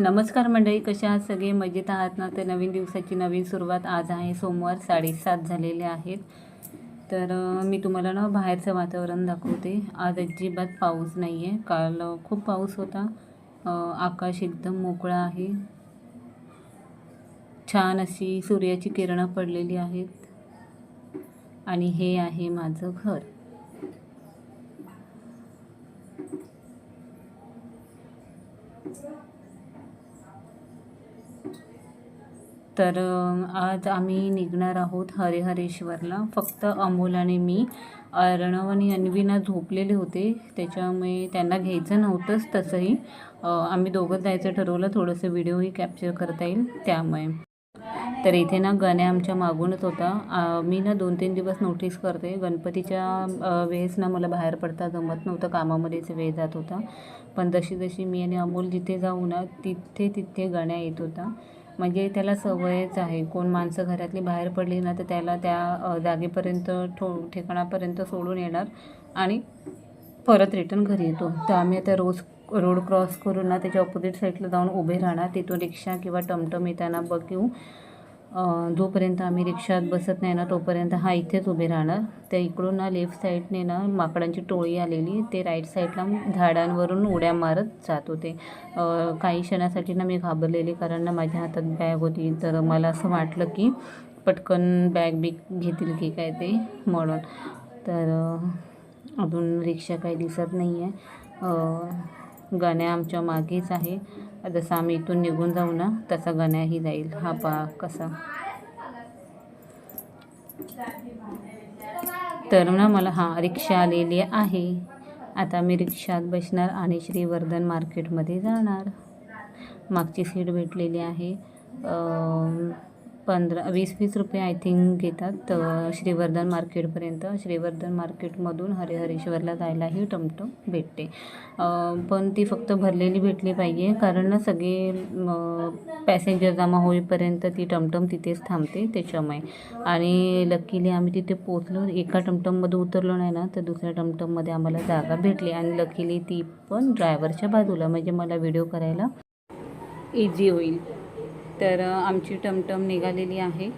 नमस्कार मंडळी कशा आहात सगळे? मजेत आहात ना? तर नवीन दिवसाची नवीन सुरुवात आज आहे. सोमवार साडेसात झालेले आहेत. तर मी तुम्हाला ना बाहेरचं वातावरण दाखवते. आज अजिबात पाऊस नाही आहे काल खूप पाऊस होता. आकाश एकदम मोकळं आहे. छान अशी सूर्याची किरणं पडलेली आहेत. आणि हे आहे माझं घर. तर आज आम्ही निघणार आहोत हरिहरेश्वरला. फक्त अमोल आणि मी अर्णव आणि अन्वीना झोपलेले होते. त्याच्यामुळे त्यांना घ्यायचं नव्हतंच तसंही. आम्ही दोघंच जायचं ठरवलं थोडंसं व्हिडिओही कॅप्चर करता येईल त्यामुळे. तर इथे ना गण्या आमच्या मागूनच होता. मी ना दोन तीन दिवस नोटीस करते. गणपतीच्या वेळेस ना मला बाहेर पडता जमत नव्हतं. कामामध्येच वेळ जात होता. पण जशी जशी मी आणि अमोल जिथे जाऊ ना तिथे तिथे गण्या येत होता म्हणजे त्याला सवयच आहे. कोण माणसं घरातली बाहेर पडली ना तर त्याला त्या जागेपर्यंत ठो ठिकाणापर्यंत सोडून येणार आणि परत रिटर्न घरी येतो. तर आम्ही आता रोज रोड क्रॉस करून ना त्याच्या ऑपोजिट साईडला जाऊन उभे राहणार. तिथून रिक्षा किंवा टमटम येताना बघ अं, जोपर्यंत आम्ही रिक्षात बसत नाही ना तोपर्यंत हा इथेच उभे राहणार. त्या इकडून ना लेफ्ट साईडने ना माकडांची टोळी आलेली. ते राईट साईडला झाडांवरून उड्या मारत जात होते. काही क्षणासाठी ना मी घाबरलेली कारण ना माझ्या हातात बॅग होती. तर मला असं वाटलं की पटकन बॅग बिग घेतील की काय ते म्हणून. तर अजून रिक्षा काही दिसत नाही आहे गाण्या आमच्या मागेच आहे. जसं आम्ही इथून निघून जाऊ ना तसा गण्याही जाईल. हा पा कसा. तर ना मला हा रिक्षा आलेली आहे. आता मी रिक्षात बसणार आणि श्रीवर्धन मार्केटमध्ये जाणार. मागची सीट भेटलेली आहे. पंधरा वीस वीस रुपये आय थिंक घेतात श्रीवर्धन मार्केटपर्यंत. श्रीवर्धन मार्केटमधून हरिहरेश्वरला जायलाही टमटम भेटते. पण ती फक्त भरलेली भेटली पाहिजे कारण ना सगळे पॅसेंजर जमा होईपर्यंत ती टमटम तिथेच थांबते त्याच्यामुळे. आणि लकीली आम्ही तिथे पोचलो एका टमटममध्ये उतरलो नाही ना तर दुसऱ्या टमटममध्ये आम्हाला जागा भेटली. आणि लकीली ती पण ड्रायव्हरच्या बाजूला म्हणजे मला व्हिडिओ करायला इझी होईल. तर आमची टमटम निघालेली आहे.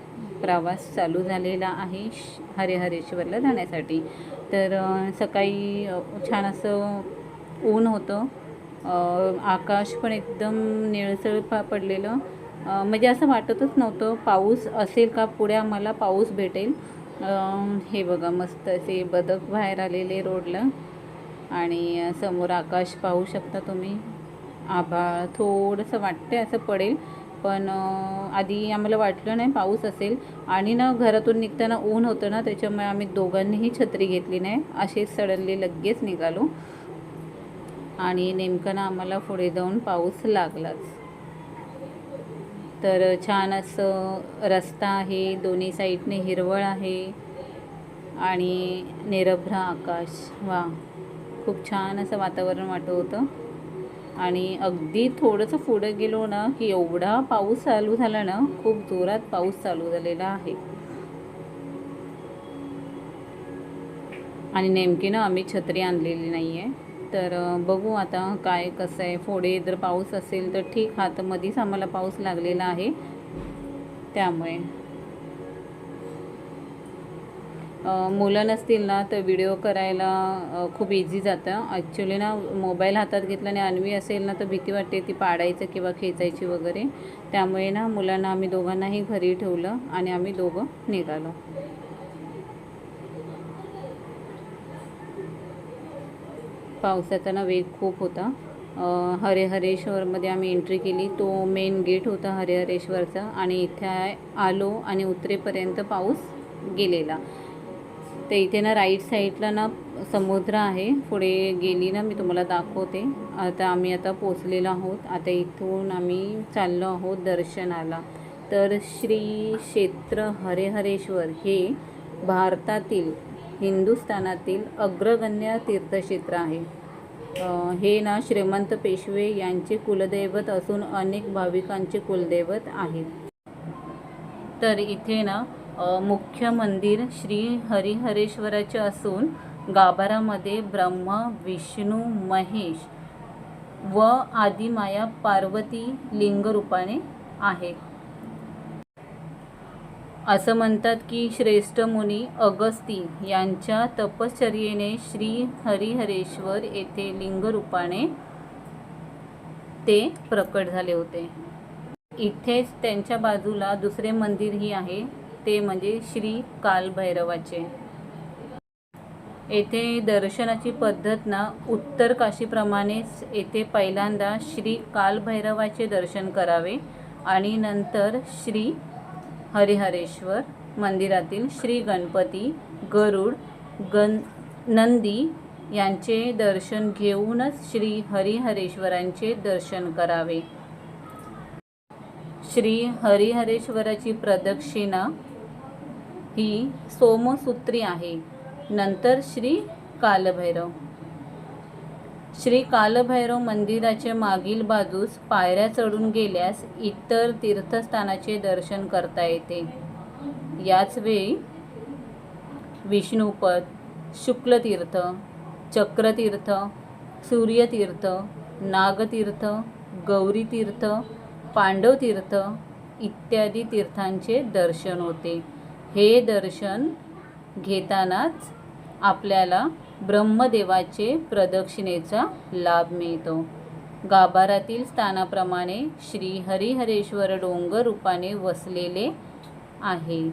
प्रवास चालू झालेला आहे श- हरिहरेश्वरला जाण्यासाठी. तर सकाळी छान असं ऊन होतं. आकाश पण एकदम निळसळ पा पडलेलं. म्हणजे असं वाटतच नव्हतं पाऊस असेल का पुढे आम्हाला पाऊस भेटेल. हे बघा मस्त असे बदक बाहेर आलेले रोडला. आणि समोर आकाश पाहू शकता तुम्ही. आभाळ थोडंसं वाटते असं पडेल. पण आधी आम्हाला वाटलं नाही पाऊस असेल. आणि ना घरातून निघताना ऊन होतं ना त्याच्यामुळे आम्ही दोघांनीही छत्री घेतली नाही. असेच सडनली लगेच निघालो. आणि नेमकं ना आम्हाला पुढे जाऊन पाऊस लागलाच. तर छान असं रस्ता आहे दोन्ही साईडने हिरवळ आहे. आणि निरभ्र आकाश. वा खूप छान असं वातावरण वाटत होतं. आणि अगदी थोडंसं पुढं गेलो ना की एवढा पाऊस चालू झाला ना खूप जोरात पाऊस चालू झालेला आहे. आणि नेमकी ना आम्ही छत्री आणलेली नाही आहे तर बघू आता काय कसं आहे. पुढे जर पाऊस असेल तर ठीक. हा तर आम्हाला पाऊस लागलेला आहे. त्यामुळे. मुलं नसतील ना तर व्हिडिओ करायला खूप इझी जातं. ॲक्च्युली ना मोबाईल हातात घेतला आणि अनवी असेल ना तर भीती वाटते ती पाडायचं किंवा खेचायची वगैरे. त्यामुळे ना मुलांना आम्ही दोघांनाही घरी ठेवलं आणि आम्ही दोघं निघालो. पावसाचा ना वेग खूप होता. अ, हरिहरेश्वरमध्ये आम्ही एंट्री केली. तो मेन गेट होता हरिहरेश्वरचा आणि इथे आलो आणि उतरेपर्यंत पाऊस गेलेला. तर इथे ना राईट साईडला ना समुद्र आहे. पुढे गेली ना मी तुम्हाला दाखवते. आता आम्ही आता पोचलेलो आहोत. आता इथून आम्ही चाललो आहोत दर्शनाला. तर श्री क्षेत्र हरेहरेश्वर हे भारतातील हिंदुस्थानातील अग्रगण्य तीर्थक्षेत्र आहे. हे ना श्रीमंत पेशवे यांचे कुलदैवत असून अनेक भाविकांचे कुलदैवत आहेत. तर इथे ना मुख्य मंदिर श्री हरिहरेश्वराचे असून गाभारामध्ये ब्रह्मा विष्णू महेश व आदिमाया पार्वती लिंगरूपाने आहे असं म्हणतात की श्रेष्ठ मुनी अगस्ती यांच्या तपश्चर्येने श्री हरिहरेश्वर येथे लिंगरूपाने ते प्रकट झाले होते. इथेच त्यांच्या बाजूला दुसरे मंदिरही आहे. ते म्हणजे श्री कालभैरवाचे. येथे दर्शनाची पद्धत ना उत्तर काशीप्रमाणेच येथे पहिल्यांदा श्री कालभैरवाचे दर्शन करावे आणि नंतर श्री हरिहरेश्वर मंदिरातील श्री गणपती गरुड गण नंदी यांचे दर्शन घेऊनच श्री हरिहरेश्वरांचे दर्शन करावे. श्री हरिहरेश्वराची प्रदक्षिणा ही सोमसूत्री आहे. नंतर श्री कालभैरव. श्री कालभैरव मंदिराच्या मागील बाजूस पायऱ्या चढून गेल्यास इतर तीर्थस्थानाचे दर्शन करता येते. याच वेळी विष्णुपद शुक्लतीर्थ चक्रतीर्थ सूर्यतीर्थ नागतीर्थ गौरीतीर्थ पांडवतीर्थ इत्यादी तीर्थांचे दर्शन होते. हे दर्शन घेतानाच आपल्याला ब्रह्मदेवाचे प्रदक्षिणेचा लाभ मिळतो. गाभारातील स्थानाप्रमाणे श्री हरिहरेश्वर डोंगर रूपाने वसलेले आहे.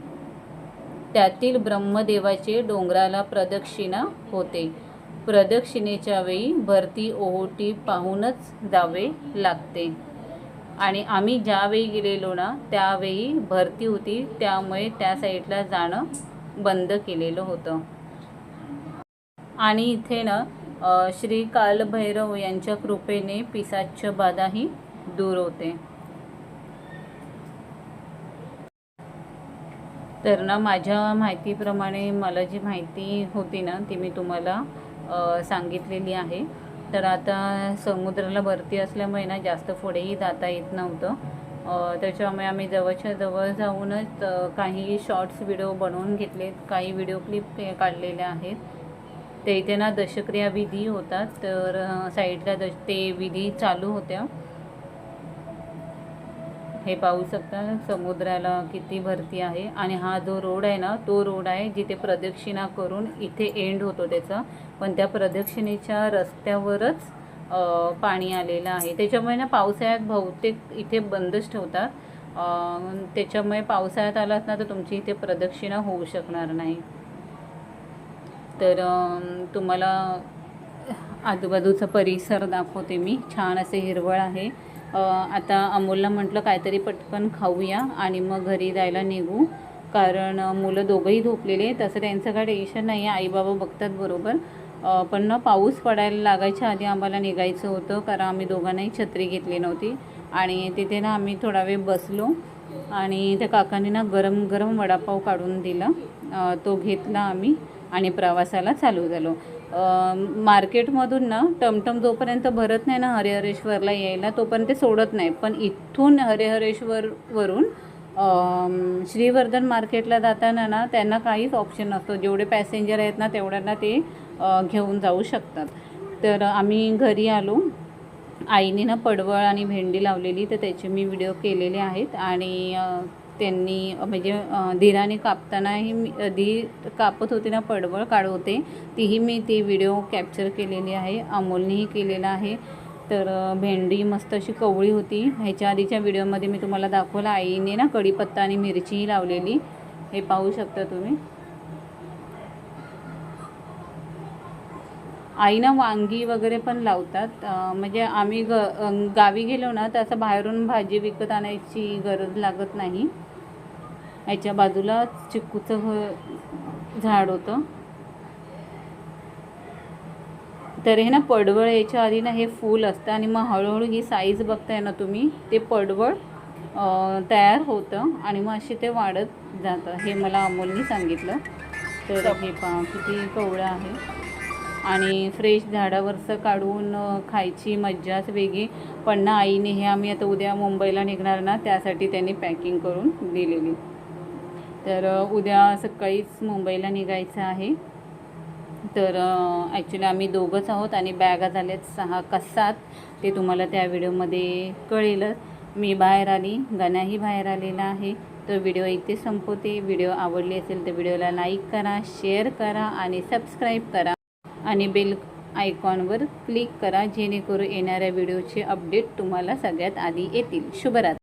त्यातील ब्रह्मदेवाचे डोंगराला प्रदक्षिणा होते. प्रदक्षिणेच्या वेळी भरती ओहोटी पाहूनच जावे लागते. आणि आम्ही ज्यावेळी गेलेलो ना त्यावेळी भरती होती. त्यामुळे त्या साईडला जाणं बंद केलेलं होतं. आणि इथे ना श्री कालभैरव यांच्या कृपेने पिसाच्छ बाधाही दूर होते. तर ना माझ्या माहितीप्रमाणे मला जी माहिती होती ना ती मी तुम्हाला सांगितलेली आहे. तर आता समुद्राला भरती असल्यामुळे ना जास्त पुढेही जाता येत नव्हतं. त्याच्यामुळे आम्ही जवळच्या जवळ जाऊनच काही शॉर्ट्स व्हिडिओ बनवून घेतलेत. काही व्हिडिओ क्लिप काढलेल्या आहेत. ते इथे ना दशक्रिया विधी होतात. तर साईडला दश ते विधी चालू होत्या. हे पाहू शकता समुद्राला किती भरती आहे. आणि हा जो रोड आहे ना तो रोड आहे जिथे प्रदक्षिणा करून इथे एंड होतो त्याचा. पण त्या प्रदक्षिणेच्या रस्त्यावरच पाणी आलेलं आहे. त्याच्यामुळे ना पावसाळ्यात बहुतेक इथे बंदच ठेवतात. त्याच्यामुळे पावसाळ्यात आलात ना तर तुमची इथे प्रदक्षिणा होऊ शकणार नाही. तर तुम्हाला आजूबाजूचा परिसर दाखवते मी. छान असे हिरवळ आहे. आता अमोलला म्हटलं काहीतरी पटकन खाऊया आणि मग घरी जायला निघू. कारण मुलं दोघंही झोपलेले तसं त्यांचं काय टेन्शन नाही आहे आईबाबा बघतात बरोबर. पण ना पाऊस पडायला लागायच्या आधी आम्हाला निघायचं होतं कारण आम्ही दोघांनाही छत्री घेतली नव्हती. आणि तिथे ना आम्ही थोडा वेळ बसलो आणि त्या काकांनी ना गरम गरम वडापाव काढून दिला. तो घेतला आम्ही आणि प्रवासाला चालू झालो. मार्केटमधून ना टमटम जोपर्यंत भरत नाही ना हरिहरेश्वरला यायला तोपर्यंत ते सोडत नाही. पण इथून हरिहरेश्वरवरून श्रीवर्धन मार्केटला जाताना ना त्यांना काहीच ऑप्शन नसतो. जेवढे पॅसेंजर आहेत ना तेवढ्यांना ते घेऊन जाऊ शकतात. तर आम्ही घरी आलो. आईने ना पडवळ आणि भेंडी लावलेली तर त्याचे मी व्हिडिओ केलेले आहेत. आणि त्यांनी म्हणजे धीराने कापतानाही मी धी कापत होते ना पडवळ काढवते होते तीही मी ती व्हिडिओ कॅप्चर केलेली आहे अमोलनेही केलेला आहे. तर भेंडी मस्त अशी कवळी होती. ह्याच्या आधीच्या व्हिडिओमध्ये मी तुम्हाला दाखवलं आईने ना कढीपत्ता आणि मिरचीही लावलेली. हे पाहू शकता तुम्ही. आई ना वांगी वगैरे पण लावतात. म्हणजे आम्ही ग गावी गेलो ना तर असं बाहेरून भाजी विकत आणायची गरज लागत नाही. याच्या बाजूला चिक्कूचं घ- झाड होतं. तर हे ना पडवळ याच्या आधी ना हे फूल असतं आणि मग हळूहळू ही साईज बघताय ना तुम्ही ते पडवळ तयार होतं आणि मग असे ते वाढत जातं. हे मला अमोलनी सांगितलं. तर हे पा किती कवळं आहे. आणि फ्रेश झाडावरचं काढून खायची मज्जाच वेगळी. पण ना आईने हे आम्ही आता उद्या मुंबईला निघणार ना त्यासाठी त्यांनी पॅकिंग करून दिलेली. तर उद्या सकाळीच मुंबईला निघायचं आहे. तर ॲक्च्युली आम्ही दोघंच आहोत आणि बॅगा झाल्यात सहा का सात ते तुम्हाला त्या व्हिडिओमध्ये कळेलच. मी बाहेर आली गणाही बाहेर आलेला आहे. तर व्हिडिओ इथे संपवते. व्हिडिओ आवडली असेल तर व्हिडिओला लाईक करा शेअर करा आणि सबस्क्राईब करा. आणि बेल आयकॉनवर क्लिक करा जेणेकरून येणाऱ्या व्हिडिओचे अपडेट तुम्हाला सगळ्यात आधी येतील. शुभरात्री.